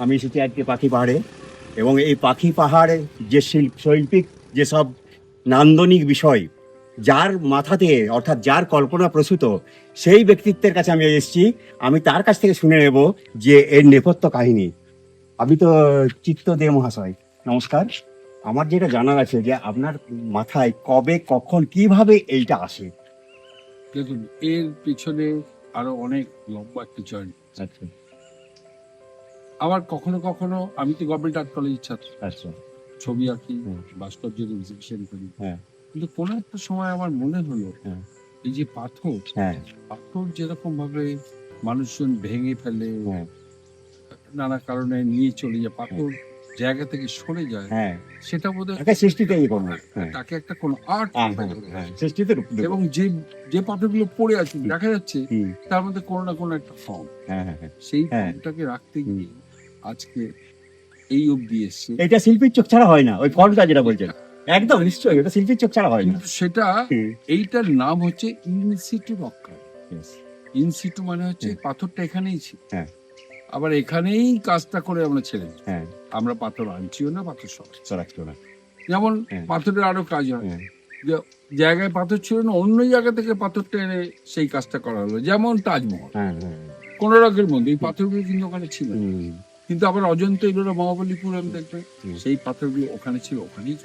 আমি এসেছি আজকে পাখি পাহাড়ে এবং এই পাখি পাহাড়ে যে শিল্প শৈল্পিক যেসব নান্দনিক বিষয় যার মাথাতে অর্থাৎ যার কল্পনা প্রসূত সেই ব্যক্তিত্বের কাছে আমি এসেছি। আমি তার কাছ থেকে শুনে নেব যে এর নেপথ্য কাহিনী। আমি তো চিত্ত দে মহাশয়। নমস্কার। আমার যেটা জানার আছে যে আপনার মাথায় কবে কখন কীভাবে এইটা আসে? দেখুন এর পিছনে আরও অনেক লম্বা একটা জয়েন্ট আচ্ছা। আবার কখনো কখনো আমি তো গভর্নমেন্ট আর্ট কলেজের ছাত্র। আচ্ছা। ছবি আঁকি। ভাস্কর্যের এক্সিবিশন করি। হ্যাঁ। কিন্তু কোনো একটা সময় আমার মনে হলো হ্যাঁ। এই যে পাথর হ্যাঁ। পাথর যেরকম ভাবে মানুষজন ভেঙে ফেলে নানা কারণে নিয়ে চলে যায় পাথর জায়গা থেকে সরে যায় হ্যাঁ। সেটা কোনো হ্যাঁ। তাকে একটা কোন আর্ট সৃষ্টিতে এবং যে যে পাথরগুলো পড়ে আছে দেখা যাচ্ছে তার মধ্যে কোনো না কোনো একটা ফর্ম হ্যাঁ, হ্যাঁ, হ্যাঁ। সেই। ফর্মটাকে রাখতে গিয়ে আজকে এই অবধি এসছে এটা শিল্পীর চোখ ছাড়া হয় না ওই ফলটা যেটা বলছেন। একদম নিশ্চয়ই এটা শিল্পীর চোখ ছাড়া হয় না। সেটা এইটার নাম হচ্ছে ইনসিটু রক্ষা ইনসিটু মানে হচ্ছে পাথরটা এখানেই ছিল। হ্যাঁ। আবার এখানেই কাজটা করে আমরা ছেড়ে। হ্যাঁ। আমরা পাথর আনছিও না পাথর সব না। যেমন হ্যাঁ। পাথরের আরও কাজ হয়। যে জায়গায় পাথর ছিল না অন্য জায়গা থেকে পাথরটা এনে সেই কাজটা করা হলো। যেমন তাজমহল। কোন রকের মধ্যে। এই পাথরগুলো কিন্তু ওখানে ছিল কিন্তু আবার অজন্তা এগুলো মহাবলীপুরম দেখবেন সেই পাথরগুলো ওখানে ছিল ওখানেই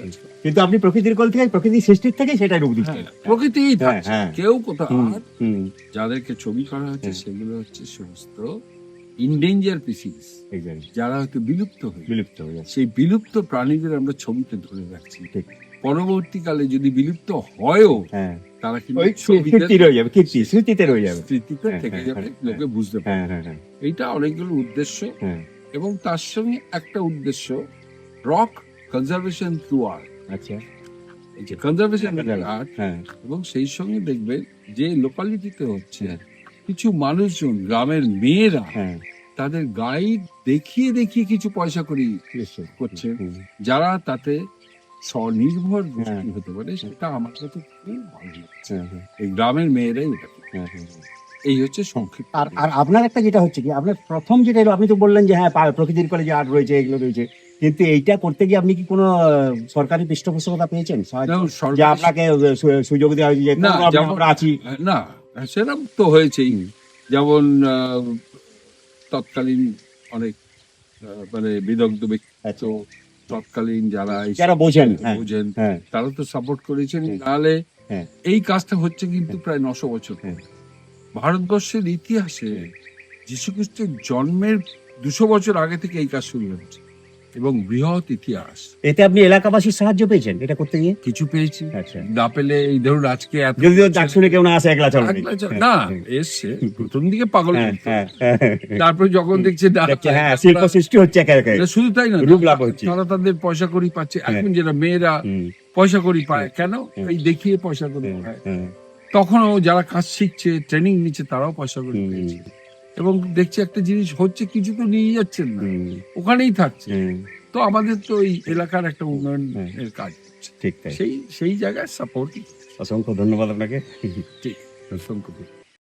কিন্তু আপনি প্রকৃতির কোল থেকে প্রকৃতির সৃষ্টির থেকে সেটা রূপ হ্যাঁ, প্রকৃতিই হ্যাঁ, হ্যাঁ। কেউ কোথাও যাদেরকে ছবি করা হচ্ছে সেগুলো হচ্ছে সমস্ত ইন্ডেঞ্জার পিসিস যারা হয়তো বিলুপ্ত হয়ে বিলুপ্ত হয়ে সেই বিলুপ্ত প্রাণীদের আমরা ছবিতে ধরে রাখছি। পরবর্তীকালে যদি বিলুপ্ত হয়ও হ্যাঁ। তারা কিন্তু রয়ে যাবে স্মৃতিতে রয়ে যাবে। স্মৃতিতে থেকে যাবে লোকে বুঝতে পারে হ্যাঁ এইটা অনেকগুলো উদ্দেশ্য। এবং তার সঙ্গে একটা উদ্দেশ্য রক কনজারভেশন থ্রু আর্ট আচ্ছা। যে কনজারভেশন আর্ট হ্যাঁ। এবং সেই সঙ্গে দেখবেন যে লোকালিটিতে হচ্ছে কিছু মানুষজন গ্রামের মেয়েরা হ্যাঁ। তাদের গাইড দেখিয়ে দেখিয়ে কিছু পয়সা করি করছে। যারা তাতে স্বনির্ভর গোষ্ঠী হ্যাঁ। হতে পারে সেটা আমার কাছে খুব ভালো লাগছে হ্যাঁ, এই গ্রামের মেয়েরাই এটা। এই হচ্ছে সংক্ষিপ্ত আর আর আপনার একটা যেটা হচ্ছে কি আপনার প্রথম যেটা এলো আপনি তো বললেন যে হ্যাঁ প্রকৃতির কলেজে আর্ট রয়েছে এগুলো রয়েছে। কিন্তু এইটা করতে গিয়ে আপনি কি কোনো সরকারি পৃষ্ঠপোষকতা পেয়েছেন? যে আপনাকে সুযোগ দেওয়া হয়েছে যে না, আমরা- আছি। না সেরকম তো হয়েছেই। যেমন তৎকালীন অনেক মানে বিদগ্ধ ব্যক্তি আচ্ছা, তৎকালীন যারা যারা বোঝেন হ্যাঁ বুঝেন হ্যাঁ। তারা তো সাপোর্ট করেছেন। তাহলে হ্যাঁ। এই কাজটা হচ্ছে কিন্তু প্রায় নশো বছর। হ্যাঁ। ভারতবর্ষের ইতিহাসে যীশু খ্রিস্টের জন্মের দুশো বছর আগে থেকে এই কাজ শুরু হয়েছে এবং বৃহৎ ইতিহাস। এতে আপনি এলাকাবাসীর সাহায্য পেয়েছেন? এটা করতে গিয়ে? কিছু পেয়েছি। আচ্ছা। না পেলে এই ধরুন আজকে যদিও ডাক শুনে কেউ না আসে একলা চলে- না এসছে। প্রথম দিকে পাগল হ্যাঁ। হ্যাঁ হ্যাঁ, তারপরে যখন দেখছে হ্যাঁ শিল্প সৃষ্টি হচ্ছে একে একে। এটা শুধু তাই না রূপ লাভ হচ্ছে। তারা তাদের পয়সা করি পাচ্ছে। হ্যাঁ। এখন যেটা মেয়েরা পয়সা করি পায় কেন? এই দেখিয়ে পয়সা করি পায়। তখনও যারা কাজ শিখছে ট্রেনিং নিচ্ছে তারাও পয়সা করে পেয়েছে এবং দেখছি একটা জিনিস হচ্ছে কিছু তো নিয়ে যাচ্ছেন না। ওখানেই থাকছে। তো আমাদের তো এই এলাকার একটা উন্নয়ন উন্নয়নের কাজ ঠিক তাই। সেই সেই জায়গায় সাপোর্ট অসংখ্য ধন্যবাদ আপনাকে। ঠিক অসংখ্য